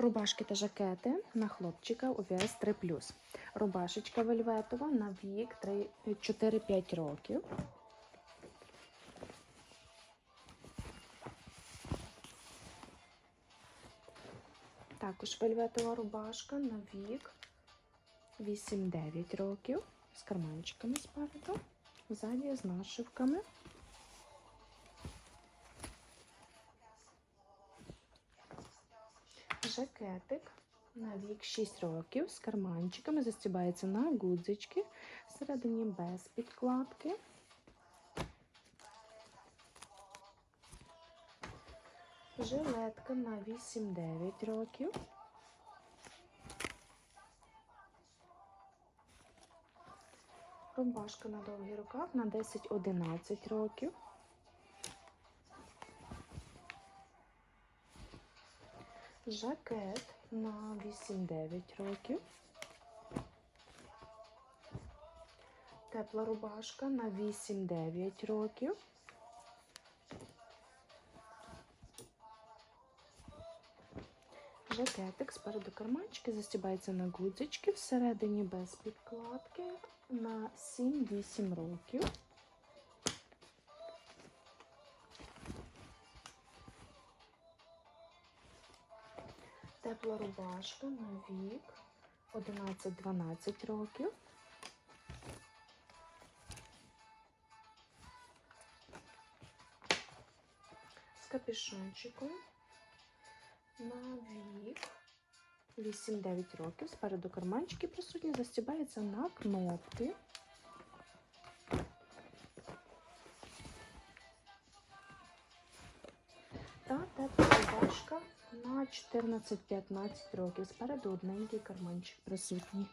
Рубашки та жакети на хлопчика у ОВС 3 Рубашечка вельветова на вік 4-5 років. Також вельветова рубашка на вік 8-9 років з карманчиками спереду, ззаді з нашивками. Жакетик на вік 6 років з карманчиками, застібається на гудзички, всередині без підкладки. Жилетка на 8-9 років. Рубашка на довгий рукав на 10-11 років. Жакет на 8-9 років. Тепла рубашка на 8-9 років. Жакетик спереду карманчики застібається на гудзички, всередині без підкладки на 7-8 років. Тепла рубашка на вік 11-12 років. З капюшончиком на вік 8-9 років. Спереду карманчики присутні, застібається на кнопки. На 14-15 років. Спереду одненький карманчик присутній.